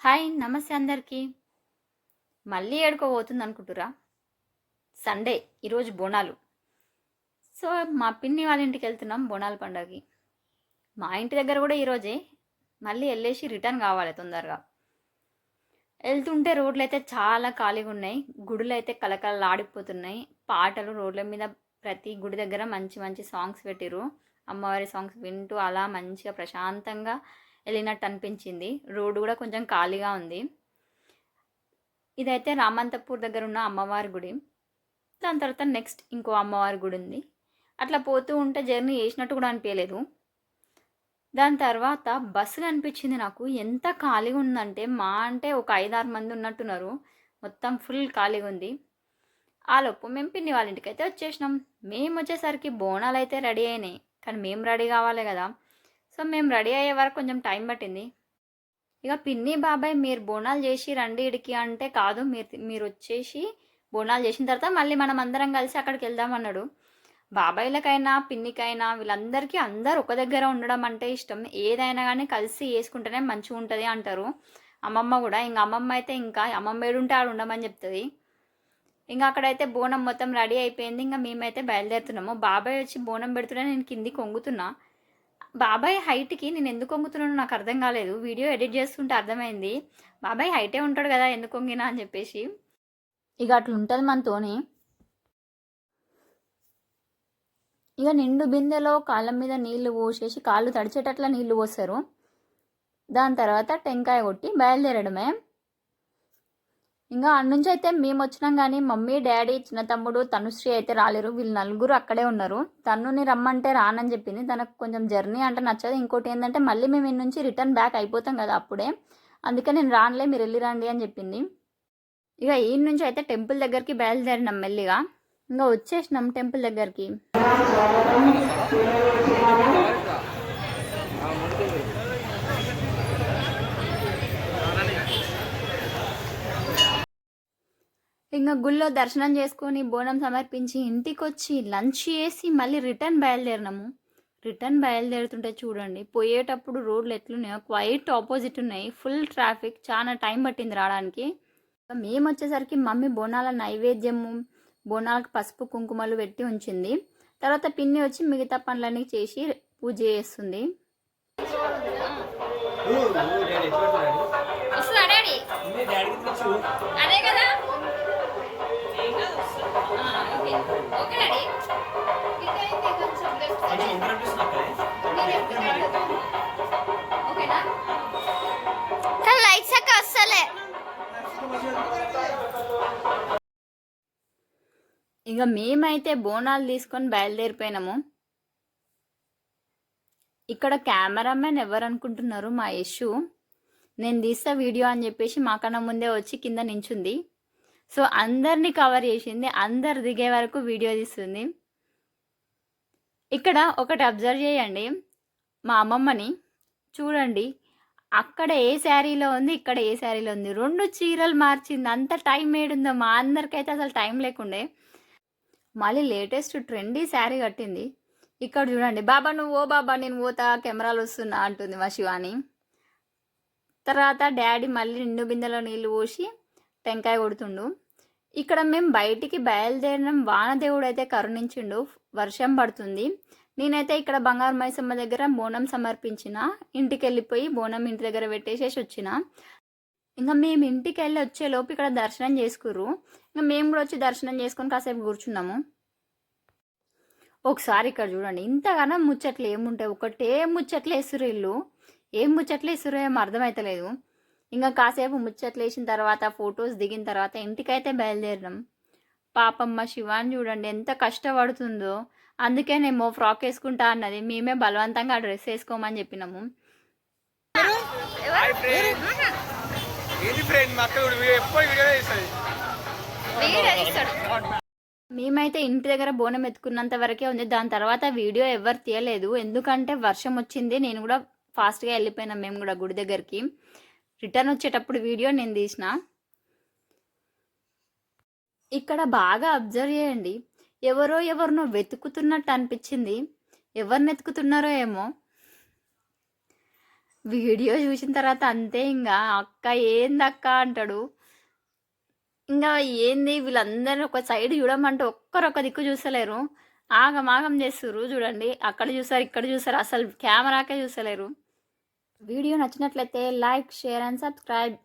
Hi నమస్తే అందరికీ. మళ్ళీ ఏడుకోబోతుంది అనుకుంటురా సండే ఈరోజు బోనాలు. సో మా పిన్ని వాళ్ళ ఇంటికి వెళ్తున్నాం బోనాల పండగకి. మా ఇంటి దగ్గర కూడా ఈరోజే మళ్ళీ వెళ్ళేసి రిటర్న్ కావాలి తొందరగా. వెళ్తుంటే రోడ్లు అయితే చాలా ఖాళీగా ఉన్నాయి. గుడులు అయితే కలకలలాడిపోతున్నాయి పాటలు రోడ్ల మీద ప్రతి గుడి దగ్గర మంచి మంచి సాంగ్స్ పెట్టిరు అమ్మవారి సాంగ్స్ వింటూ అలా మంచిగా ప్రశాంతంగా వెళ్ళినట్టు అనిపించింది రోడ్డు కూడా కొంచెం ఖాళీగా ఉంది. ఇదైతే రామంతపూర్ దగ్గర ఉన్న అమ్మవారి గుడి. దాని తర్వాత నెక్స్ట్ ఇంకో అమ్మవారి గుడి ఉంది. అట్లా పోతూ ఉంటే జర్నీ చేసినట్టు కూడా అనిపించలేదు. దాని తర్వాత బస్సు కనిపించింది నాకు. ఎంత ఖాళీగా ఉందంటే మా అంటే ఒక ఐదారు మంది ఉన్నట్టున్నారు. మొత్తం ఫుల్ ఖాళీగా ఉంది. ఆలోపు మేము పిన్ని వాళ్ళ ఇంటికి అయితే వచ్చేసినాం. మేము వచ్చేసరికి బోనాలు అయితే రెడీ అయినాయి. కానీ మేము రెడీ కావాలి కదా. సో మేము రెడీ అయ్యే వరకు కొంచెం టైం పట్టింది. ఇక పిన్ని బాబాయ్ మీరు బోనాలు చేసి రండి ఇడికి అంటే కాదు మీరు మీరు వచ్చేసి బోనాలు చేసిన తర్వాత మళ్ళీ మనం అందరం కలిసి అక్కడికి వెళ్దాం అన్నాడు. బాబాయ్లకైనా పిన్నికైనా వీళ్ళందరికీ అందరు ఒక దగ్గర ఉండడం అంటే ఇష్టం. ఏదైనా కానీ కలిసి వేసుకుంటేనే మంచిగా ఉంటుంది అంటారు. అమ్మమ్మ కూడా. ఇంకా అమ్మమ్మ అయితే ఇంకా అమ్మమ్మ ఏడుంటే ఆడు ఉండమని చెప్తుంది. ఇంకా అక్కడైతే బోనం మొత్తం రెడీ అయిపోయింది. ఇంకా మేమైతే బయలుదేరుతున్నాము. బాబాయ్ వచ్చి బోనం పెడుతుంటే నేను కింది కొంగుతున్నా బాబాయ్ హైట్కి నేను ఎందుకు వంగుతున్నానో నాకు అర్థం కాలేదు. వీడియో ఎడిట్ చేస్తుంటే అర్థమైంది. బాబాయ్ హైటే ఉంటాడు కదా ఎందుకు వంగినా అని చెప్పేసి. ఇక అట్లుంటుంది మనతోని ఇక నిండు బిందెలో కాళ్ళ మీద నీళ్ళు పోసేసి కాళ్ళు తడిచేటట్లా నీళ్ళు పోస్తారు. దాని తర్వాత టెంకాయ కొట్టి బయలుదేరడమే. ఇంకా నుంచి అయితే మేము వచ్చినాం కానీ మమ్మీ డాడీ చిన్న తమ్ముడు తనుశ్రీ అయితే రాలేరు. వీళ్ళు నలుగురు అక్కడే ఉన్నారు. తన్నుని రమ్మంటే రానని చెప్పింది. తనకు కొంచెం జర్నీ అంటే నచ్చదు. ఇంకోటి ఏంటంటే మళ్ళీ మేము ఇన్ని నుంచి రిటర్న్ బ్యాక్ అయిపోతాం కదా అప్పుడే. అందుకే నేను రానులే మీరు వెళ్ళి రండి అని చెప్పింది. ఇక ఈ నుంచి అయితే టెంపుల్ దగ్గరికి బయలుదేరినాం మెల్లిగా. ఇంకా వచ్చేసినాం టెంపుల్ దగ్గరికి. ఇంకా గుళ్ళో దర్శనం చేసుకొని బోనం సమర్పించి ఇంటికి వచ్చి లంచ్ చేసి మళ్ళీ రిటర్న్ బయలుదేరినాము. రిటర్న్ బయలుదేరుతుంటే చూడండి పోయేటప్పుడు రోడ్లు ఎట్లున్నాయో క్వైట్ ఆపోజిట్ ఉన్నాయి. ఫుల్ ట్రాఫిక్ చాలా టైం పట్టింది రావడానికి. మేము వచ్చేసరికి మమ్మీ బోనాల నైవేద్యము బోనాలకు పసుపు కుంకుమలు పెట్టి ఉంచింది. తర్వాత పిన్ని వచ్చి మిగతా పనులన్నీ చేసి పూజ చేస్తుంది. అదే కదా. ఇక మేమైతే బోనాలు తీసుకొని బయలుదేరిపోయినాము. ఇక్కడ కెమెరామెన్ ఎవరనుకుంటున్నారు? మా యశు. నేను తీస్తా వీడియో అని చెప్పేసి మాకన్నా ముందే వచ్చి కింద నించుంది. సో అందరినీ కవర్ చేసింది. అందరు దిగే వరకు వీడియో తీస్తుంది. ఇక్కడ ఒకటి అబ్జర్వ్ చేయండి. మా అమ్మమ్మని. చూడండి. అక్కడ ఏ శారీలో ఉంది ఇక్కడ ఏ శారీలో ఉంది. రెండు చీరలు మార్చింది. అంత టైం ఏడుందో మా అందరికైతే అసలు టైం లేకుండే. మళ్ళీ లేటెస్ట్ ట్రెండీ శారీ కట్టింది. ఇక్కడ చూడండి బాబా నువ్వు ఓ బాబా నేను పోతా కెమెరాలు వస్తున్నా అంటుంది మా శివాని. తర్వాత డాడీ మళ్ళీ నిండు బిందెలో నీళ్ళు పోసి టెంకాయ కొడుతుండు. ఇక్కడ మేము బయటికి బయలుదేరినాం వానదేవుడు అయితే కరుణించిండు వర్షం పడుతుంది. నేనైతే ఇక్కడ బంగారు మైసమ్మ దగ్గర బోనం సమర్పించిన ఇంటికి వెళ్ళిపోయి బోనం ఇంటి దగ్గర పెట్టేసేసి వచ్చిన. ఇంకా మేము ఇంటికి వెళ్ళి వచ్చేలోపు ఇక్కడ దర్శనం చేసుకుర్రు. ఇంకా మేము కూడా వచ్చి దర్శనం చేసుకొని కాసేపు కూర్చున్నాము ఒకసారి ఇక్కడ చూడండి. ఇంతగానో ముచ్చట్లు ఏముంటాయి? ఒకటే ముచ్చట్లు వేసురు ఇల్లు. ఏం ముచ్చట్లు వేసురు ఏం అర్థమవుతలేదు ఇంకా కాసేపు ముచ్చట్లు వేసిన తర్వాత ఫొటోస్ దిగిన తర్వాత ఇంటికైతే బయలుదేరినాం. పాపమ్మ శివాని చూడండి ఎంత కష్టపడుతుందో. అందుకేనేమో ఫ్రాక్ వేసుకుంటా అన్నది. మేమే బలవంతంగా ఆ డ్రెస్ వేసుకోమని చెప్పినాము. ఏంది ఫ్రెండ్ మా అక్క కూడా వీడియో ఎప్పుడు వీడియో చేస్తుంది మేమైతే ఇంటి దగ్గర బోనం ఎత్తుకున్నంత వరకే ఉంది. దాని తర్వాత వీడియో ఎవరు తీయలేదు. ఎందుకంటే వర్షం వచ్చింది. నేను కూడా ఫాస్ట్గా వెళ్ళిపోయినా మేము కూడా గుడి దగ్గరికి. రిటర్న్ వచ్చేటప్పుడు వీడియో నేను తీసిన. ఇక్కడ బాగా అబ్జర్వ్ చేయండి. ఎవరో ఎవరినో వెతుకుతున్నట్టు అనిపించింది. ఎవరిని వెతుకుతున్నారో ఏమో. వీడియో చూసిన తర్వాత అంతే ఇంకా అక్క ఏందక్క అంటాడు. ఇంకా ఏంది వీళ్ళందరూ ఒక సైడ్ చూడమంటే ఒక్కరు ఒక దిక్కు చూస్తలేరు. ఆగమాగం చేస్తుర్రు చూడండి. అక్కడ చూసారు ఇక్కడ చూసారు అసలు కెమెరాకే చూసలేరు వీడియో నచ్చినట్లయితే లైక్ షేర్ అండ్ సబ్స్క్రైబ్.